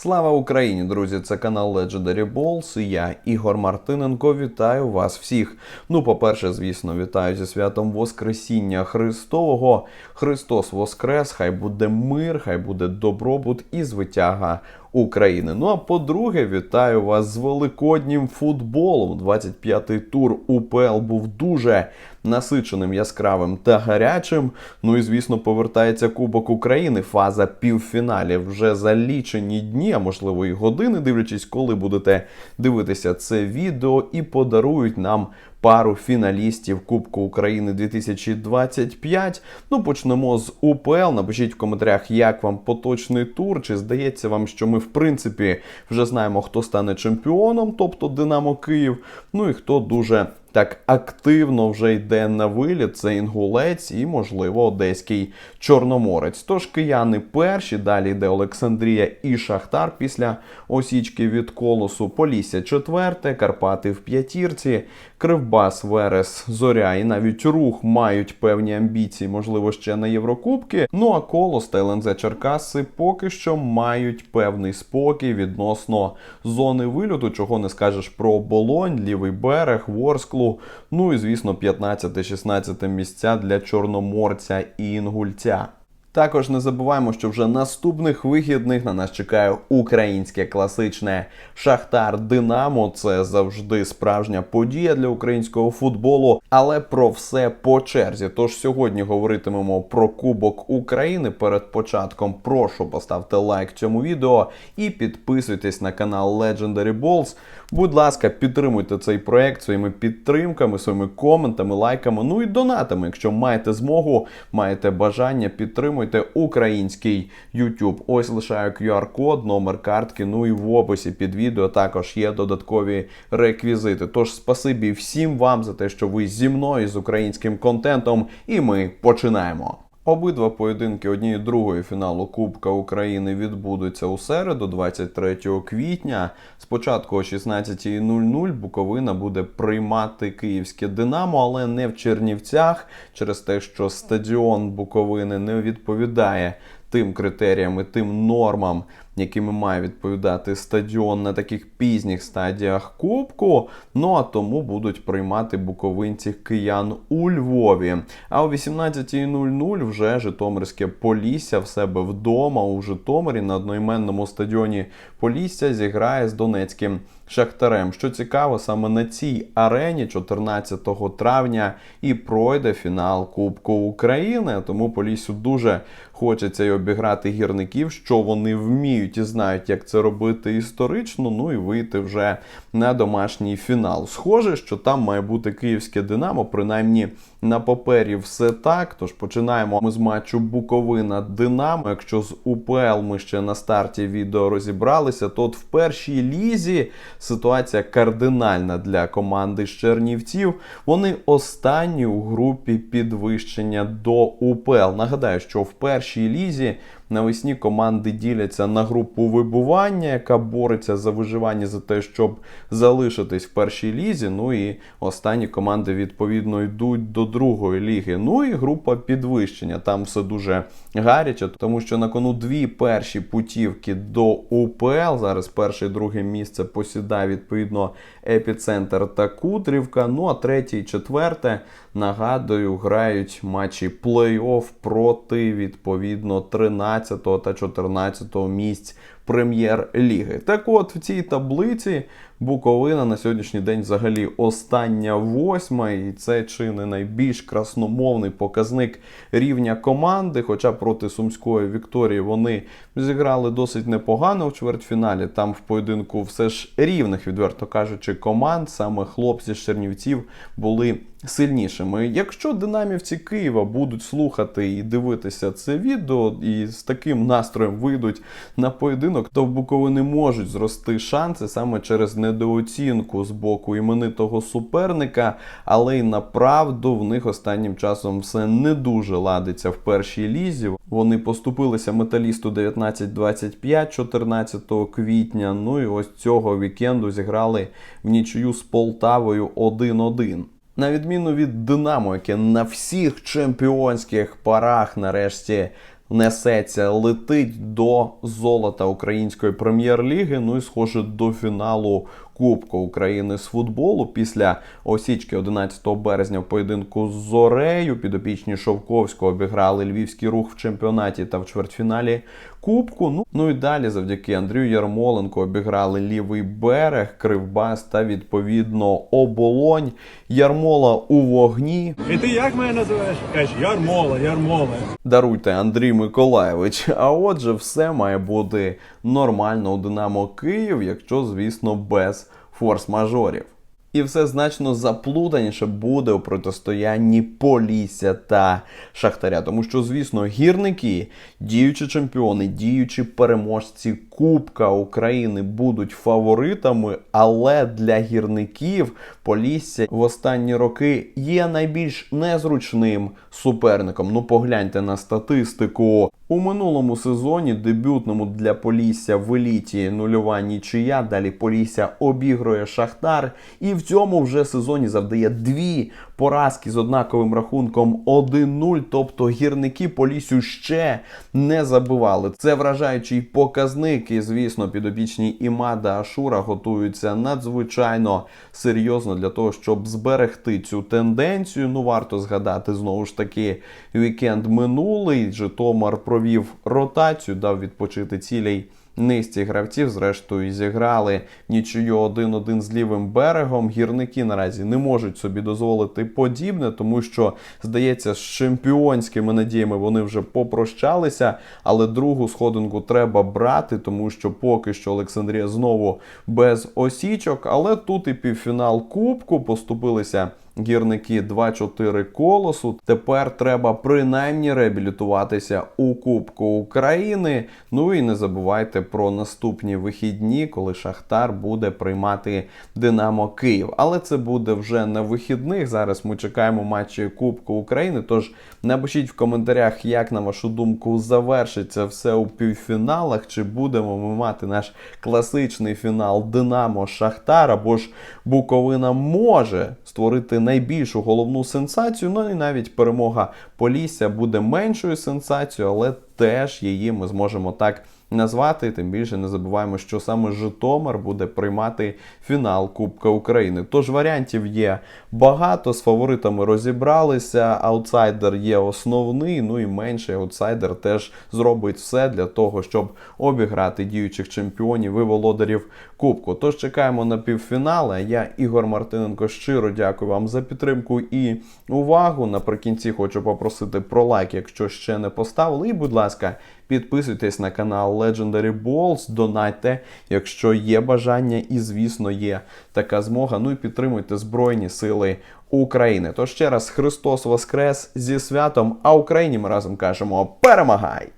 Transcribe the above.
Слава Україні, друзі! Це канал Legendary Balls і я, Ігор Мартиненко. Вітаю вас всіх. Ну, по-перше, звісно, вітаю зі святом Воскресіння Христового. Христос Воскрес! Хай буде мир, хай буде добробут і звитяга України. Ну а по-друге, вітаю вас з великоднім футболом. 25-й тур УПЛ був дуже насиченим, яскравим та гарячим. Ну і звісно, повертається Кубок України. Фаза півфіналів вже за лічені дні, а можливо і години, дивлячись, коли будете дивитися це відео, і подарують нам. Пару фіналістів Кубку України 2025. Ну, почнемо з УПЛ. Напишіть в коментарях, як вам поточний тур. Чи здається вам, що ми, в принципі, вже знаємо, хто стане чемпіоном, тобто Динамо Київ. Ну і хто дуже так активно вже йде на виліт. Це інгулець і, можливо, одеський чорноморець. Тож кияни перші, далі йде Олександрія і Шахтар після осічки від колосу. Полісся четверте, Карпати в п'ятірці, Кривбас, Верес, Зоря і навіть рух мають певні амбіції, можливо, ще на Єврокубки. Ну а колос та ЛНЗ Черкаси поки що мають певний спокій відносно зони вильоту, чого не скажеш про оболонь, лівий берег, Ворсклу. Ну і звісно, 15-16 місця для Чорноморця і Інгульця. Також не забуваємо, що вже наступних вихідних на нас чекає українське класичне Шахтар Динамо. Це завжди справжня подія для українського футболу, але про все по черзі. Тож сьогодні говоритимемо про Кубок України. Перед початком прошу поставте лайк цьому відео і підписуйтесь на канал Legendary Balls. Будь ласка, підтримуйте цей проект своїми підтримками, своїми коментами, лайками, ну і донатами. Якщо маєте змогу, маєте бажання, підтримуйте український YouTube. Ось лишаю QR-код, номер картки. Ну і в описі під відео також є додаткові реквізити. Тож спасибі всім вам за те, що ви зі мною з українським контентом, і ми починаємо. Обидва поєдинки однієї другої фіналу Кубка України відбудуться у середу, 23 квітня. Спочатку о 16.00 Буковина буде приймати київське Динамо, але не в Чернівцях, через те, що стадіон Буковини не відповідає тим критеріям і тим нормам, якими має відповідати стадіон на таких пізніх стадіях Кубку. Ну а тому будуть приймати буковинці киян у Львові. А о 18.00 вже Житомирське Полісся в себе вдома у Житомирі на одноіменному стадіоні Полісся зіграє з Донецьким. Шахтарем, що цікаво, саме на цій арені 14 травня і пройде фінал Кубку України. Тому Поліссю дуже хочеться й обіграти гірників, що вони вміють і знають, як це робити історично. Ну і вийти вже на домашній фінал. Схоже, що там має бути київське Динамо, принаймні на папері все так. Тож починаємо ми з матчу Буковина Динамо. Якщо з УПЛ ми ще на старті відео розібралися, то от в першій лізі ситуація кардинальна для команди з Чернівців. Вони останні у групі підвищення до УПЛ. Нагадаю, що в першій лізі. Навесні команди діляться на групу вибування, яка бореться за виживання за те, щоб залишитись в першій лізі. Ну і останні команди відповідно йдуть до другої ліги. Ну і група підвищення. Там все дуже гаряче, тому що на кону дві перші путівки до УПЛ. Зараз перше і друге місце посідає відповідно епіцентр та Кудрівка. Ну а третє і четверте, нагадую, грають матчі плей-офф проти відповідно 13 та 14 місць прем'єр-ліги. Так от в цій таблиці Буковина на сьогоднішній день взагалі остання восьма, і це чи не найбільш красномовний показник рівня команди. Хоча проти Сумської Вікторії вони зіграли досить непогано в чвертьфіналі. Там в поєдинку все ж рівних, відверто кажучи, команд, саме хлопці з Чернівців були сильнішими. Якщо динамівці Києва будуть слухати і дивитися це відео, і з таким настроєм вийдуть на поєдинок, то в Буковини можуть зрости шанси саме через недооцінку з боку іменитого суперника, але й направду в них останнім часом все не дуже ладиться в першій лізі. Вони поступилися металісту 19-25 14 квітня. Ну і ось цього вікенду зіграли в нічию з Полтавою 1-1. На відміну від Динамо, яке на всіх чемпіонських парах нарешті несеться, летить до золота української прем'єр-ліги. Ну і схоже до фіналу Кубку України з футболу після осічки 11 березня в поєдинку з Зорею. Підопічні Шовковського обіграли львівський рух в чемпіонаті та в чвертьфіналі Кубку. Ну, ну і далі, завдяки Андрію Ярмоленко, обіграли лівий берег, Кривбас та відповідно оболонь. Ярмола у вогні. І ти як мене називаєш? Кажеш, Ярмола, Ярмола. Даруйте, Андрій Миколаєвич. А отже, все має бути нормально у Динамо Київ, якщо, звісно, без форс-мажорів. І все значно заплутаніше буде у протистоянні Полісся та Шахтаря. Тому що, звісно, гірники, діючі чемпіони, діючі переможці Кубка України будуть фаворитами, але для гірників Полісся в останні роки є найбільш незручним суперником. Ну, погляньте на статистику. У минулому сезоні дебютному для Полісся в еліті нульова нічия. Далі Полісся обігрує Шахтар, і в цьому вже сезоні завдає дві поразки з однаковим рахунком 1-0. Тобто гірники Поліссю ще не забивали. Це вражаючий показник. І звісно, підопічні Імада Ашура готуються надзвичайно серйозно для того, щоб зберегти цю тенденцію. Ну варто згадати знову ж таки вікенд минулий. Житомир провів ротацію, дав відпочити цілій низці гравців. Зрештою, зіграли нічию 1-1 з лівим берегом. Гірники наразі не можуть собі дозволити подібне, тому що здається, з чемпіонськими надіями вони вже попрощалися. Але другу сходинку треба брати, тому що поки що Олександрія знову без осічок. Але тут і півфінал Кубку поступилися. Гірники 2-4 колосу. Тепер треба принаймні реабілітуватися у Кубку України. Ну і не забувайте про наступні вихідні, коли Шахтар буде приймати Динамо Київ. Але це буде вже на вихідних. Зараз ми чекаємо матчі Кубку України. Тож напишіть в коментарях, як на вашу думку завершиться все у півфіналах. Чи будемо ми мати наш класичний фінал Динамо Шахтар або ж Буковина може створити найбільшу головну сенсацію. Ну і навіть перемога Полісся буде меншою сенсацією, але теж її ми зможемо так назвати. Тим більше не забуваємо, що саме Житомир буде приймати фінал Кубка України. Тож варіантів є багато. З фаворитами розібралися. Аутсайдер є основний. Ну і менший аутсайдер теж зробить все для того, щоб обіграти діючих чемпіонів і володарів Кубку. Тож чекаємо на півфінали. Я Ігор Мартиненко щиро дякую вам за підтримку і увагу. Наприкінці хочу попросити про лайк, якщо ще не поставили. І, будь ласка, підписуйтесь на канал Legendary Balls, донайте, якщо є бажання, і, звісно, є така змога. Ну і підтримуйте Збройні Сили України. Тож ще раз Христос Воскрес зі святом, а Україні ми разом кажемо перемагай!